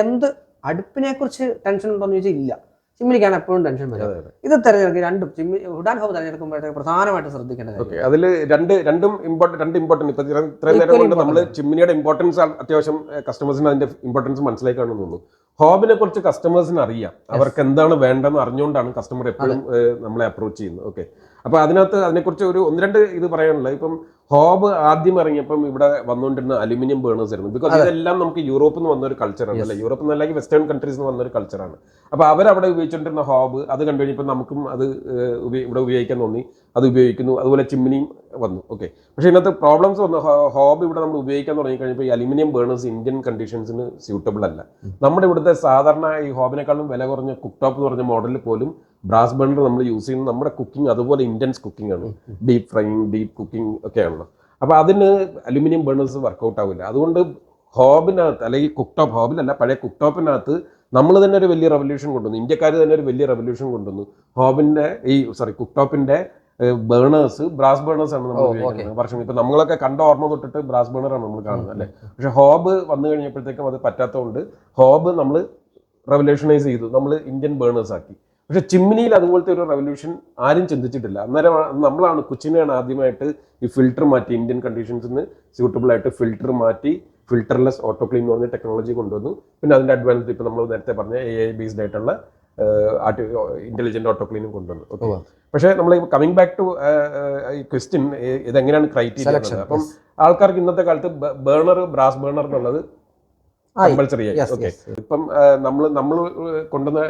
എന്ത് അടുപ്പിനെ കുറിച്ച് ടെൻഷൻ ഉണ്ടോ എന്ന് ചോദിച്ചാൽ ഇല്ല. ചിമ്മിനിക്കാണ് എപ്പോഴും ടെൻഷൻ വരും അതെ, അതെ. ഇത് തെരഞ്ഞെടുക്കുക രണ്ടും. ചിമ്മി ഹുഡാൻ ഹോബ് തിരഞ്ഞെടുക്കുമ്പോഴത്തേക്ക് പ്രധാനമായിട്ട് ശ്രദ്ധിക്കേണ്ടത് അതിൽ രണ്ട് രണ്ടും ഇമ്പോർട്ടന്റ് രണ്ട് ഇമ്പോർട്ടന്റ് ഇപ്പം ഇത്രയും നേരം കൊണ്ട് നമ്മൾ ചിമ്മിനിയുടെ ഇമ്പോർട്ടൻസ് അത്യാവശ്യം കസ്റ്റമേഴ്സിന് അതിന്റെ ഇമ്പോർട്ടൻസ് മനസ്സിലാക്കി കാണുന്നു തോന്നുന്നു. ഹോബിനെ കുറിച്ച് കസ്റ്റമേഴ്സിന് അറിയാം. അവർക്ക് എന്താണ് വേണ്ടതെന്ന് അറിഞ്ഞുകൊണ്ടാണ് കസ്റ്റമർ എപ്പോഴും നമ്മളെ അപ്രോച്ച് ചെയ്യുന്നത്. ഓക്കെ. അപ്പൊ അതിനകത്ത് അതിനെക്കുറിച്ച് ഒരു ഒന്ന് രണ്ട് ഇത് പറയാനുള്ളത്. ഇപ്പം ഹോബ് ആദ്യം ഇറങ്ങിയപ്പം ഇവിടെ വന്നുകൊണ്ടിരുന്ന അലുമിനിയം ബേണേഴ്സ് ആയിരുന്നു. ബിക്കോസ് ഇതെല്ലാം നമുക്ക് യൂറോപ്പിൽ നിന്ന് വന്ന ഒരു കൾച്ചറാണ് അല്ലെ? യൂറോപ്പിൽ നിന്ന് അല്ലെങ്കിൽ വെസ്റ്റേൺ കൺട്രീസ് നിന്ന് വന്ന ഒരു കൾച്ചറാണ് അപ്പൊ അവരവിടെ ഉപയോഗിച്ചുകൊണ്ടിരുന്ന ഹോബ് അത് കണ്ടു കഴിഞ്ഞപ്പോൾ നമുക്കും അത് ഇവിടെ ഉപയോഗിക്കാൻ തോന്നി. അത് ഉപയോഗിക്കുന്നു. അതുപോലെ ചിമ്മിനിയും വന്നു. ഓക്കെ പക്ഷേ ഇതിനകത്ത് പ്രോബ്ലംസ് വന്നു. ഹോബ് ഇവിടെ നമ്മൾ ഉപയോഗിക്കാൻ തുടങ്ങി കഴിഞ്ഞപ്പോൾ ഈ അലുമിനിയം ബേണേഴ്സ് ഇന്ത്യൻ കണ്ടീഷൻസിന് സ്യൂട്ടബിൾ അല്ല. നമ്മുടെ ഇവിടുത്തെ സാധാരണ ഈ ഹോബിനേക്കാളും വില കുറഞ്ഞ കുക്ക് ടോപ്പ് എന്ന് പറഞ്ഞ മോഡലിൽ പോലും ബ്രാസ് ബേണർ നമ്മൾ യൂസ് ചെയ്യുന്നത് നമ്മുടെ കുക്കിംഗ് അതുപോലെ ഇന്റൻസ് കുക്കിംഗ് ആണ്. ഡീപ് ഫ്രൈയിങ് ഡീപ് കുക്കിംഗ് ഒക്കെയാണ്. അപ്പോൾ അതിന് അലുമിനിയം ബേണേഴ്സ് വർക്കൗട്ട് ആവില്ല. അതുകൊണ്ട് ഹോബിനകത്ത് അല്ലെങ്കിൽ കുക്ക് ടോപ്പ് ഹോബിലല്ല പഴയ കുക്ക് ടോപ്പിനകത്ത് നമ്മൾ തന്നെ ഒരു വലിയ റെവല്യൂഷൻ കൊണ്ടുവന്നു. ഇന്ത്യക്കാർ തന്നെ ഒരു വലിയ റെവല്യൂഷൻ കൊണ്ടുവന്നു. ഹോബിന്റെ ഈ സോറി കുക്ക് ടോപ്പിന്റെ ബേണേഴ്സ് ബ്രാസ് ബേണേഴ്സ് ആണ് നമ്മൾ ഉപയോഗിക്കുന്നത് വർഷം. ഇപ്പം നമ്മളൊക്കെ കണ്ട ഓർമ്മ തൊട്ടിട്ട് ബ്രാസ് ബേണറാണ് നമ്മൾ കാണുന്നത് അല്ലേ? പക്ഷേ ഹോബ് വന്നു കഴിഞ്ഞപ്പോഴത്തേക്കും അത് പറ്റാത്തതുകൊണ്ട് ഹോബ് നമ്മൾ റെവല്യൂഷനൈസ് ചെയ്തു. നമ്മൾ ഇന്ത്യൻ ബേണേഴ്സ് ആക്കി. പക്ഷെ ചിമ്മിനിയിൽ അതുപോലത്തെ ഒരു റെവല്യൂഷൻ ആരും ചിന്തിച്ചിട്ടില്ല. അന്നേരം നമ്മളാണ് കൊച്ചിനെയാണ് ആദ്യമായിട്ട് ഈ ഫിൽറ്റർ മാറ്റി ഇന്ത്യൻ കണ്ടീഷൻസിന് സ്യൂട്ടബിൾ ആയിട്ട് ഫിൽറ്റർ മാറ്റി ഫിൽറ്റർലെസ് ഓട്ടോ ക്ലീൻ എന്ന് പറഞ്ഞ ടെക്നോളജി കൊണ്ടുവന്നു. പിന്നെ അതിന്റെ അഡ്വാൻസ് ഇപ്പോൾ നമ്മൾ നേരത്തെ പറഞ്ഞ എ ഐ ബേസ്ഡ് ആയിട്ടുള്ള ഇന്റലിജന്റ് ഓട്ടോ ക്ലീനും കൊണ്ടുവന്നു. ഓക്കെ പക്ഷേ നമ്മൾ കമ്മിങ് ബാക്ക് ടു ഈ ക്വസ്റ്റ്യൻ ഇതെങ്ങനെയാണ് ക്രൈറ്റീരിയ അപ്പം ആൾക്കാർക്ക് ഇന്നത്തെ കാലത്ത് ബേണർ ബ്രാസ് ബേണർ എന്നുള്ളത്. കമ്പൾസറി ആയി. ഓക്കെ ഇപ്പം നമ്മൾ നമ്മൾ കൊണ്ടുവന്ന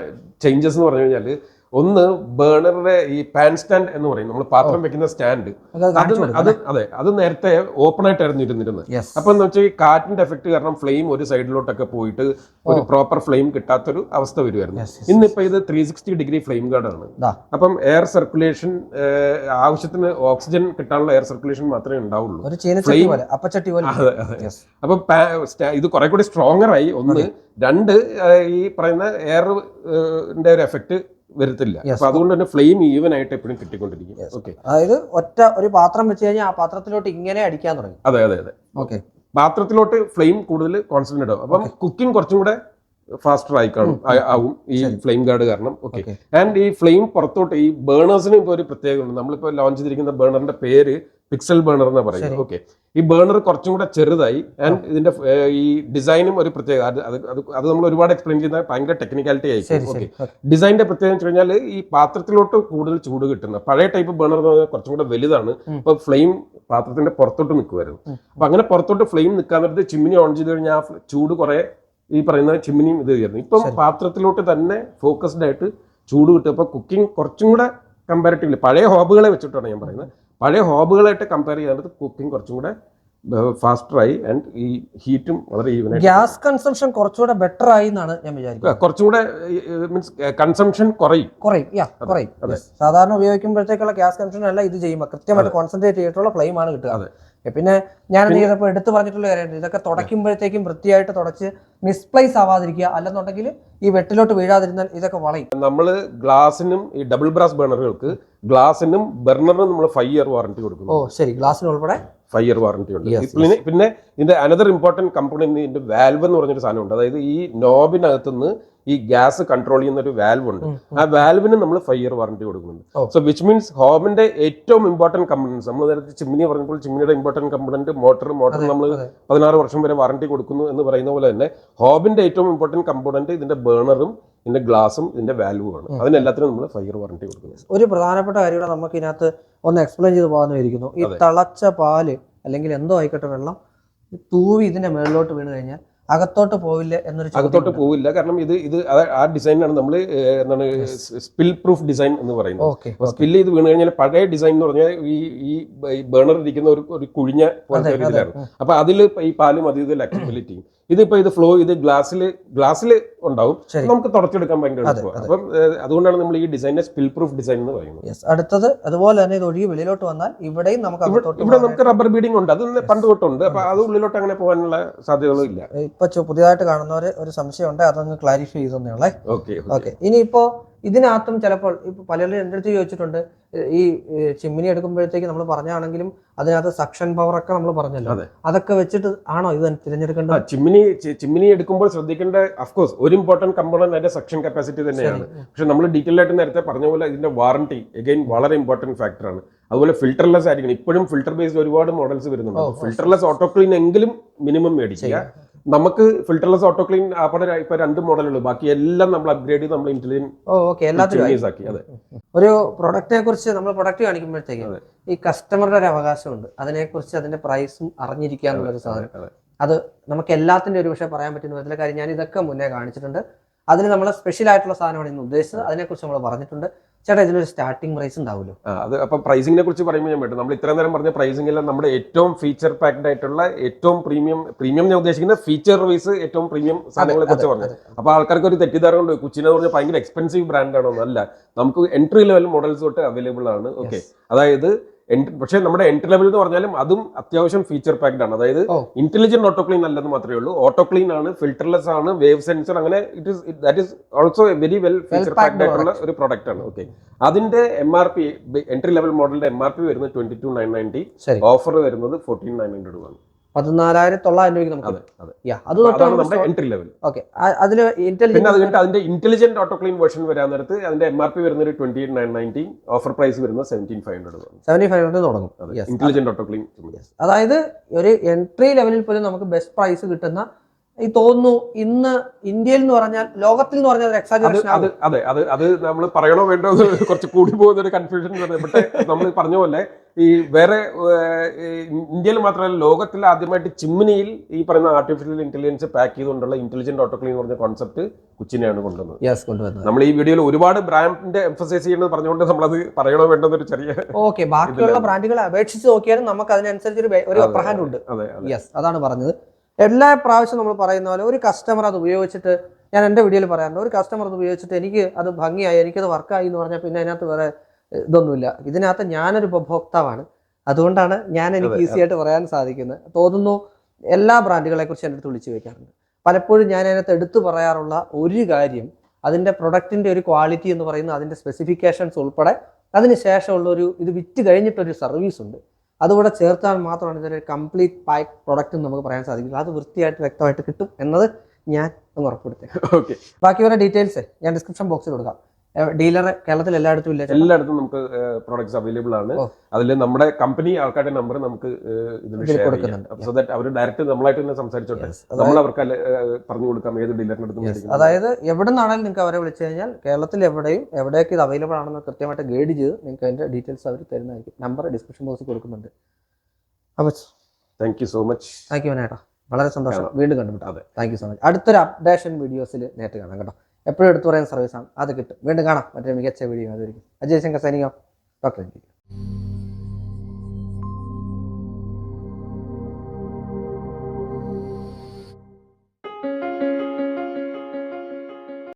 ചേഞ്ചസ് എന്ന് പറഞ്ഞു കഴിഞ്ഞാൽ ഒന്ന് ബേണറിന്റെ ഈ പാൻ സ്റ്റാൻഡ് എന്ന് പറയും. നമ്മൾ പാത്രം വെക്കുന്ന സ്റ്റാൻഡ്. അത് അത് അതെ അത് നേരത്തെ ഓപ്പൺ ആയിട്ടായിരുന്നു ഇരുന്നിരുന്നത് അപ്പൊ എന്ന് വെച്ചാൽ ഈ കാറ്റിന്റെ എഫക്ട് കാരണം ഫ്ലെയിം ഒരു സൈഡിലോട്ടൊക്കെ പോയിട്ട് ഒരു പ്രോപ്പർ ഫ്ലെയിം കിട്ടാത്തൊരു അവസ്ഥ വരുമായിരുന്നു ഇന്നിപ്പോ ഇത് three sixty degree flame guard ആണ്. അപ്പം എയർ സർക്കുലേഷൻ ആവശ്യത്തിന് ഓക്സിജൻ കിട്ടാനുള്ള എയർ സർക്കുലേഷൻ മാത്രമേ ഉണ്ടാവുള്ളൂ. അതെ അതെ. അപ്പൊ ഇത് കുറെ കൂടി സ്ട്രോങ്ങർ ആയി. ഒന്ന് രണ്ട് ഈ പറയുന്ന എയറിന്റെ ഒരു എഫക്ട് വരത്തില്ല. അപ്പൊ അതുകൊണ്ട് തന്നെ ഫ്ലെയിം ഈവൻ ആയിട്ട് എപ്പോഴും കിട്ടിക്കൊണ്ടിരിക്കും. ഓക്കെ അതായത് ഒറ്റ ഒരു പാത്രം വെച്ച് കഴിഞ്ഞാൽ ആ പാത്രത്തിലോട്ട് ഇങ്ങനെ അടിക്കാൻ തുടങ്ങി. അതെ അതെ അതെ. ഓക്കെ പാത്രത്തിലോട്ട് ഫ്ലെയിം കൂടുതൽ കോൺസെൻട്രേറ്റ് ആവും അപ്പം കുക്കിംഗ് കുറച്ചും കൂടെ ഫാസ്റ്റർ ആയി കാണും. ആവും ഈ ഫ്ലെയിം ഗാർഡ് കാരണം. ഓക്കെ ആൻഡ് ഈ ഫ്ലെയിം പുറത്തോട്ട് ഈ ബേണേഴ്സിന് ഇപ്പോൾ ഒരു പ്രത്യേകത ഉണ്ട് നമ്മളിപ്പോൾ ലോഞ്ച് ചെയ്തിരിക്കുന്ന ബേണറിന്റെ പേര് പിക്സൽ ബേണർ എന്നാ പറയുന്നത്. ഓക്കെ ഈ ബേണർ കുറച്ചും കൂടെ ചെറുതായി ആൻഡ് ഇതിന്റെ ഈ ഡിസൈനും ഒരു പ്രത്യേകത. അത് അത് നമ്മൾ ഒരുപാട് എക്സ്പ്ലെയിൻ ചെയ്യുന്ന ഭയങ്കര ടെക്നിക്കാലിറ്റി ആയിരിക്കും. ഓക്കെ ഡിസൈനിന്റെ പ്രത്യേകത വെച്ച് കഴിഞ്ഞാൽ ഈ പാത്രത്തിലോട്ട് കൂടുതൽ ചൂട് കിട്ടുന്ന പഴയ ടൈപ്പ് ബേണർ എന്ന് പറഞ്ഞാൽ കുറച്ചും കൂടെ വലുതാണ്. അപ്പൊ ഫ്ലെയിം പാത്രത്തിന്റെ പുറത്തോട്ട് നിൽക്കുമായിരുന്നു. അപ്പൊ അങ്ങനെ പുറത്തോട്ട് ഫ്ലെയിം നിൽക്കാൻ നേരത്ത് ചിമ്മിനി ഓൺ ചെയ്ത് കഴിഞ്ഞാൽ ആ ചൂട് കുറെ ഈ പറയുന്ന ചിമ്മിനിയും ഇത് ചെയ്യുന്നു ഇപ്പം. പാത്രത്തിലോട്ട് തന്നെ ഫോക്കസ്ഡ് ആയിട്ട് ചൂട് കിട്ടും. അപ്പൊ കുക്കിംഗ് കുറച്ചും കൂടെ കമ്പാരിറ്റീവ്ലി പഴയ ഹോബുകളെ വെച്ചിട്ടാണ് ഞാൻ പറയുന്നത്. പഴയ ഹോബുകളായിട്ട് കമ്പയർ ചെയ്യുന്നത് കുക്കിംഗ് കുറച്ചും കൂടെ ഫാസ്റ്ററായി ആൻഡ് ഈ ഹീറ്റും വളരെ ഈവൻ ഗ്യാസ് കൺസംഷൻ കുറച്ചുകൂടെ ബെറ്റർ ആയി എന്നാണ് ഞാൻ വിചാരിക്കുന്നത്. കുറച്ചുകൂടെ മീൻസ് കൺസംഷൻ കുറയും. കുറയും. യാ കുറയും. സാധാരണ ഉപയോഗിക്കുമ്പോഴത്തേക്കുള്ള ഗ്യാസ് കൺസംഷൻ അല്ല ഇത് ചെയ്യുമ്പോൾ കൃത്യമായിട്ട് കോൺസെൻട്രേറ്റ് ചെയ്തിട്ടുള്ള ഫ്ലെയിം ആണ് കിട്ടുക. പിന്നെ ഞാൻ എന്ത് ചെയ്തപ്പോൾ എടുത്തു പറഞ്ഞിട്ടുള്ള കാര്യമുണ്ട്. ഇതൊക്കെ തുടയ്ക്കുമ്പോഴത്തേക്കും വൃത്തിയായിട്ട് തുടച്ച് മിസ്പ്ലേസ് ആവാതിരിക്കുക. അല്ലെന്നുണ്ടെങ്കിൽ ഈ വെട്ടിലോട്ട് വീഴാതിരുന്നാൽ ഇതൊക്കെ വളയും. നമ്മൾ ഗ്ലാസിനും ഈ ഡബിൾ ബ്രാസ് ബേണറുകൾക്ക് ഗ്ലാസിനും ബർണറിനും നമ്മൾ ഫൈവ് ഇയർ വാറണ്ടി കൊടുക്കും ഓ ശരി. ഗ്ലാസ്സിന് ഉൾപ്പെടെ ഫൈവ് ഇയർ വാറണ്ടി ഉണ്ട് പിന്നെ പിന്നെ ഇതിന്റെ അനദർ ഇമ്പോർട്ടന്റ് കമ്പണി ഇതിന്റെ വാൽവ് എന്ന് പറഞ്ഞൊരു സാധനം ഉണ്ട്. അതായത് ഈ നോബിനകത്തുനിന്ന് ഈ ഗ്യാസ് കൺട്രോൾ ചെയ്യുന്ന ഒരു വാൽവ് ഉണ്ട് ആ വാൽവിന് നമ്മൾ ഫൈവ് ഇയർ വാറണ്ടി കൊടുക്കുന്നുണ്ട് സോ വിച്ച് മീൻസ് ഹോമിന്റെ ഏറ്റവും ഇമ്പോർട്ടന്റ് കമ്പണൻസ് നമ്മൾ നേരത്തെ ചിമ്മിനി പറഞ്ഞപ്പോൾ ചിമ്മിനിയുടെ ഇമ്പോർട്ടന്റ് കമ്പണന്റ് മോട്ടർ മോട്ടർ നമ്മൾ. പതിനാറ് വർഷം വരെ വാറണ്ടി കൊടുക്കുന്നു എന്ന് പറയുന്ന പോലെ തന്നെ ഹോബിന്റെ ഏറ്റവും ഇമ്പോർട്ടന്റ് കമ്പോണന്റ് ഇതിന്റെ ബേണറും ഇതിന്റെ ഗ്ലാസും ഇതിന്റെ വാൽവുമാണ് അതിനെല്ലാത്തിനും നമ്മൾ ഫൈവ് ഇയർ വാറണ്ടി കൊടുക്കുന്നത് ഒരു പ്രധാനപ്പെട്ട കാര്യം കൂടെ നമുക്ക് ഇതിനകത്ത് ഒന്ന് എക്സ്പ്ലെയിൻ ചെയ്ത് പോകാമെന്നായിരിക്കുന്നു ഈ തളച്ച പാൽ അല്ലെങ്കിൽ എന്തോ ആയിക്കോട്ടെ വെള്ളം തൂവി ഇതിന്റെ മേളിലോട്ട് വീണ് കഴിഞ്ഞാൽ അകത്തോട്ട് പോവില്ല എന്നൊരു അകത്തോട്ട് പോവില്ല. കാരണം ഇത് ഇത് ആ ഡിസൈനാണ് നമ്മൾ എന്താണ് സ്പിൽ പ്രൂഫ് ഡിസൈൻ എന്ന് പറയുന്നത്. സ്പിൽ ചെയ്ത് വീണ് കഴിഞ്ഞാൽ പഴയ ഡിസൈൻ എന്ന് പറഞ്ഞാൽ ഈ ഈ ബേണർ ഇരിക്കുന്ന ഒരു ഒരു കുഴിഞ്ഞ പോലത്തെ ഒരു ഇതിലായിരുന്നു അപ്പൊ അതിൽ ഈ പാലും അത് ഇതിൽ അക്സബിലിറ്റി ഇതിപ്പോ ഇത് ഫ്ലോ ഇത് ഗ്ലാസ്സിൽ ഗ്ലാസ്സിൽ ഉണ്ടാവും. നമുക്ക് തുടച്ചെടുക്കാൻ ഭയങ്കര അപ്പം അതുകൊണ്ടാണ് നമ്മൾ ഈ ഡിസൈനെ സ്പിൽ പ്രൂഫ് ഡിസൈൻ എന്ന് പറയുന്നത്. അടുത്തത് അതുപോലെ തന്നെ ഇത് ഒഴുകി വെളിയിലോട്ട് വന്നാൽ ഇവിടെയും നമുക്ക് ഇവിടെ നമുക്ക് റബ്ബർ ബീഡിംഗ് ഉണ്ട്. അത് പണ്ട് തൊട്ടുണ്ട്. അപ്പൊ അത് ഉള്ളിലോട്ട് അങ്ങനെ പോകാനുള്ള സാധ്യതകളും ഇല്ല. ഇപ്പൊ പുതിയതായിട്ട് കാണുന്നവര് ഒരു സംശയം ഉണ്ട് അതൊന്ന് ക്ലാരിഫൈ ചെയ്തേ ഓക്കെ ഓക്കെ ഇനിയിപ്പോ ഇതിനകത്തും ചിലപ്പോൾ ഇപ്പൊ പലരും എന്റെ അടുത്ത് ചോദിച്ചിട്ടുണ്ട് ഈ ചിമ്മിനി എടുക്കുമ്പോഴത്തേക്ക് നമ്മൾ പറഞ്ഞാണെങ്കിലും അതിനകത്ത് സക്ഷൻ പവർ ഒക്കെ നമ്മൾ പറഞ്ഞല്ലോ. അതെ. അതൊക്കെ വെച്ചിട്ട് ആണോ ഇത് തിരഞ്ഞെടുക്കേണ്ടത്? ചിമ്മിനി ചിമ്മിനി എടുക്കുമ്പോൾ ശ്രദ്ധിക്കേണ്ട അഫ്കോഴ്സ് ഒരു ഇമ്പോർട്ടന്റ് കമ്പോണന്റ് അതിന്റെ സക്ഷൻ കപ്പാസിറ്റി തന്നെയാണ്. പക്ഷെ നമ്മൾ ഡീറ്റെയിൽ ആയിട്ട് നേരത്തെ പറഞ്ഞ പോലെ ഇതിന്റെ വാറണ്ടി എഗെയിൻ വളരെ ഇമ്പോർട്ടന്റ് ഫാക്ടറാണ് അതുപോലെ ഫിൽട്ടർലെസ് ആയിരിക്കണം. ഇപ്പോഴും ഫിൽട്ടർ ബേസ്ഡ് ഒരുപാട് മോഡൽസ് വരുന്നുണ്ട്. ഫിൽട്ടർലെസ് ഓട്ടോ ക്ലീൻ എങ്കിലും മിനിമം മേടിക്കുക. നമുക്ക് ഫിൽട്ടർലെസ് ഓട്ടോ ക്ലീൻ അവിടെ ഇപ്പൊ രണ്ട് മോഡലുള്ളൂ ബാക്കി എല്ലാം നമ്മൾ അപ്ഗ്രേഡ് ചെയ്ത് നമ്മൾ ഇന്റലിജന്റ്. ആക്കി. അതെ. ഒരു പ്രൊഡക്റ്റിനെ കുറിച്ച് നമ്മൾ പ്രൊഡക്റ്റ് കാണിക്കുമ്പോഴത്തേക്ക് ഈ കസ്റ്റമറുടെ ഒരു അവകാശമുണ്ട്. അതിനെക്കുറിച്ച് അതിന്റെ പ്രൈസും അറിഞ്ഞിരിക്കുക ഒരു സാധനം. അത് നമുക്ക് എല്ലാത്തിന്റെ ഒരു പക്ഷേ പറയാൻ പറ്റുന്ന വിധത്തിലെ കാര്യം. ഞാൻ ഇതൊക്കെ മുന്നേ കാണിച്ചിട്ടുണ്ട്. അതിന് നമ്മൾ സ്പെഷ്യൽ ആയിട്ടുള്ള സാധനമാണ് ഇന്ന് ഉദ്ദേശിച്ചത്. അതിനെക്കുറിച്ച് നമ്മൾ പറഞ്ഞിട്ടുണ്ട്. ചേട്ടാ ഇതിനൊരു സ്റ്റാർട്ടിംഗ് പ്രൈസ് ഉണ്ടാവുമല്ലോ? അത് അപ്പൊ പ്രൈസിങ്ങിനെ കുറിച്ച് പറയുമ്പോൾ ഞാൻ പറ്റും നമ്മൾ ഇത്രയും നേരം പറഞ്ഞ പ്രൈസിംഗ് എല്ലാം നമ്മുടെ ഏറ്റവും ഫീച്ചർ പാക്ഡ് ആയിട്ടുള്ള ഏറ്റവും പ്രീമിയം പ്രീമിയം ഞാൻ ഉദ്ദേശിക്കുന്നത് ഫീച്ചർ വൈസ് ഏറ്റവും പ്രീമിയം സാധനങ്ങളെ കുറിച്ച് പറഞ്ഞു അപ്പൊ ആൾക്കാർക്ക് ഒരു തെറ്റിദ്ധാരണ ഉണ്ട്. കുച്ചിനെ പറഞ്ഞാൽ ഭയങ്കര എക്സ്പെൻസീവ് ബ്രാൻഡ് ആണോ? എന്നല്ല. നമുക്ക് എൻട്രി ലെവൽ മോഡൽസ് തൊട്ട് അവൈലബിൾ ആണ്. ഓക്കെ അതായത് പക്ഷേ നമ്മുടെ എൻട്രി ലെവൽ എന്ന് പറഞ്ഞാലും അതും അത്യാവശ്യം ഫീച്ചർ പാക്ഡ് ആണ്. അതായത് ഇന്റലിജന്റ് ഓട്ടോ ക്ലീൻ അല്ലെന്ന് മാത്രമേ ഉള്ളൂ. ഓട്ടോ ക്ലീൻ ആണ് ഫിൽറ്റർലെസ് ആണ് വേവ് സെൻസർ അങ്ങനെ it is that is also very well feature packed ആയിട്ടുള്ള ഒരു പ്രോഡക്റ്റ് ആണ്. ഓക്കെ അതിന്റെ M R P entry level മോഡലിന്റെ എം ആർ പി വരുന്നത് twenty two nine ninety offer വരുന്നത് ഫോർട്ടീൻ നയൻ ഹൺഡ്രഡ് ആണ്. പതിനാലായിരത്തി തൊള്ളായിരം രൂപയ്ക്ക് നമുക്ക് അതെ അതെ. യാ അത് നമ്മുടെ തൊട്ട് എൻട്രി ലെവൽ ഓക്കെ അതിൽ പിന്നെ അത് ഇന്റലിജന്റ് കഴിഞ്ഞിട്ട് അതിന്റെ ഇന്റലിജന്റ് ഓട്ടോ ക്ലീൻ വേർഷൻ വരാൻ നേരത്ത് അതിന്റെ എം ആർ പി വരുന്ന ഒരു twenty eight nine ninety offer price വരുന്ന seventeen five hundred seventy five hundred തുടങ്ങും. ഇന്റലിജന്റ് ഓട്ടോ ക്ലീൻ അതായത് ഒരു എൻട്രി ലെവലിൽ പോലും നമുക്ക് ബെസ്റ്റ് പ്രൈസ് കിട്ടുന്ന ഈ തോന്നുന്നു ഇന്ന് ഇന്ത്യയിൽ എന്ന് പറഞ്ഞാൽ ലോകത്തിൽ എന്ന് പറഞ്ഞാൽ അത് എക്സാജറേഷൻ അത് അതെ അത് അത് നമ്മൾ പറയണോ വേണ്ടോ കുറച്ച് കൂടി പോകുന്ന ഒരു കൺഫ്യൂഷൻ പക്ഷേ നമ്മൾ പറഞ്ഞ പോലെ ഈ വേറെ ഇന്ത്യയിൽ മാത്രമല്ല ലോകത്തിൽ ആദ്യമായിട്ട് ചിമ്മിനിയിൽ ഈ പറയുന്ന ആർട്ടിഫിഷ്യൽ ഇന്റലിജൻസ് പാക്ക് ചെയ്തുകൊണ്ടുള്ള ഇന്റലിജന്റ് ഓട്ടോക്ലീൻ എന്ന് പറഞ്ഞ കോൺസെപ്റ്റ് കുച്ചിനെയാണ് കൊണ്ടുവന്നത്. യെസ് കൊണ്ടുവന്നത്. നമ്മൾ ഈ വീഡിയോയിൽ ഒരുപാട് ബ്രാൻഡിന്റെ എംഫസൈസ് ചെയ്യുന്നത് പറഞ്ഞുകൊണ്ട് നമ്മളത് പറയണോ വേണ്ടെന്ന് ഒരു ചെറിയ ഓക്കെ ബാക്കിയുള്ള ബ്രാൻഡുകളെ അപേക്ഷിച്ച് നോക്കിയാലും നമുക്ക് അതിനനുസരിച്ച് ഒരു ഒരു ഉണ്ട്. അതെ അതെ. അതാണ് പറഞ്ഞത്. എല്ലാ പ്രാവശ്യം നമ്മൾ പറയുന്ന പോലെ ഒരു കസ്റ്റമർ അത് ഉപയോഗിച്ചിട്ട് ഞാൻ എന്റെ വീഡിയോയിൽ പറയാറുണ്ട്. ഒരു കസ്റ്റമർ അത് ഉപയോഗിച്ചിട്ട് എനിക്ക് അത് ഭംഗിയായി എനിക്കത് വർക്കായി എന്ന് പറഞ്ഞാൽ പിന്നെ അതിനകത്ത് വേറെ ഇതൊന്നുമില്ല. ഇതിനകത്ത് ഞാനൊരു ഉപഭോക്താവാണ്. അതുകൊണ്ടാണ് ഞാൻ എനിക്ക് ഈസി ആയിട്ട് പറയാൻ സാധിക്കുന്നത്. തോന്നുന്നു എല്ലാ ബ്രാൻഡുകളെ കുറിച്ച് എന്റെ അടുത്ത് വിളിച്ചു വെക്കാറുണ്ട് പലപ്പോഴും ഞാൻ അതിനകത്ത് എടുത്തു പറയാറുള്ള ഒരു കാര്യം അതിന്റെ പ്രൊഡക്റ്റിന്റെ ഒരു ക്വാളിറ്റി എന്ന് പറയുന്നത് അതിന്റെ സ്പെസിഫിക്കേഷൻസ് ഉൾപ്പെടെ അതിന് ശേഷമുള്ള ഒരു ഇത് വിറ്റ് കഴിഞ്ഞിട്ടൊരു സർവീസ് ഉണ്ട്. അതുകൂടെ ചേർത്താൽ മാത്രമാണ് ഇതൊരു കംപ്ലീറ്റ് പാക്ക് പ്രൊഡക്റ്റ് എന്ന് നമുക്ക് പറയാൻ സാധിക്കില്ല അത് വൃത്തിയായിട്ട് വ്യക്തമായിട്ട് കിട്ടും എന്നത് ഞാൻ ഒന്ന് ഉറപ്പെടുത്തേ ഓക്കെ ബാക്കിയുള്ള ഡീറ്റെയിൽസ് ഞാൻ ഡിസ്ക്രിപ്ഷൻ ബോക്സിൽ കൊടുക്കാം. ഡീലർ കേരളത്തിൽ എല്ലായിടത്തും ഇല്ല? എല്ലായിടത്തും നമുക്ക് പ്രോഡക്ട്സ് അവൈലബിൾ ആണ്. അതിൽ നമ്മുടെ കമ്പനി ആൾക്കാരുടെ നമ്പർ നമുക്ക് കൊടുക്കുന്നുണ്ട്. സോ ദാറ്റ് അവർ ഡയറക്റ്റ് നമ്മളായിട്ട് തന്നെ സംസാരിച്ചോട്ടെ. നമ്മൾ അവർക്ക് പറഞ്ഞു കൊടുക്കാം ഏത് ഡീലറിന്റെ അടുത്ത്. അതായത് എവിടെ നിന്നാണെങ്കിലും നിങ്ങൾക്ക് അവരെ വിളിച്ചു കഴിഞ്ഞാൽ കേരളത്തിൽ എവിടെയും എവിടെയൊക്കെ ഇത് അവൈലബിൾ ആണെന്ന് കൃത്യമായിട്ട് ഗൈഡ് ചെയ്ത് നിങ്ങൾക്ക് അതിന്റെ ഡീറ്റെയിൽസ് അവർ തരുന്നതായിരിക്കും. നമ്പർ ഡിസ്ക്രിപ്ഷൻ ബോക്സിൽ കൊടുക്കുന്നുണ്ട്. അപ്പോൾ thank you so much thank you നേട്ടാ വളരെ സന്തോഷം. വീണ്ടും കണ്ടുമുട്ടാം. താങ്ക് യു സോ മച്ച് അടുത്തൊരു അപ്ഡേഷൻ വീഡിയോസിൽ നേരിട്ട് കാണാം കേട്ടോ. എപ്പോഴും എടുത്തു പറയുന്ന സർവീസാണ് അത് കിട്ടും. വീണ്ടും കാണാം. മറ്റൊരു മികച്ച വീഡിയോ അതായിരിക്കും അജയ് ശങ്കർ സൈനിക. ഡോക്ടർ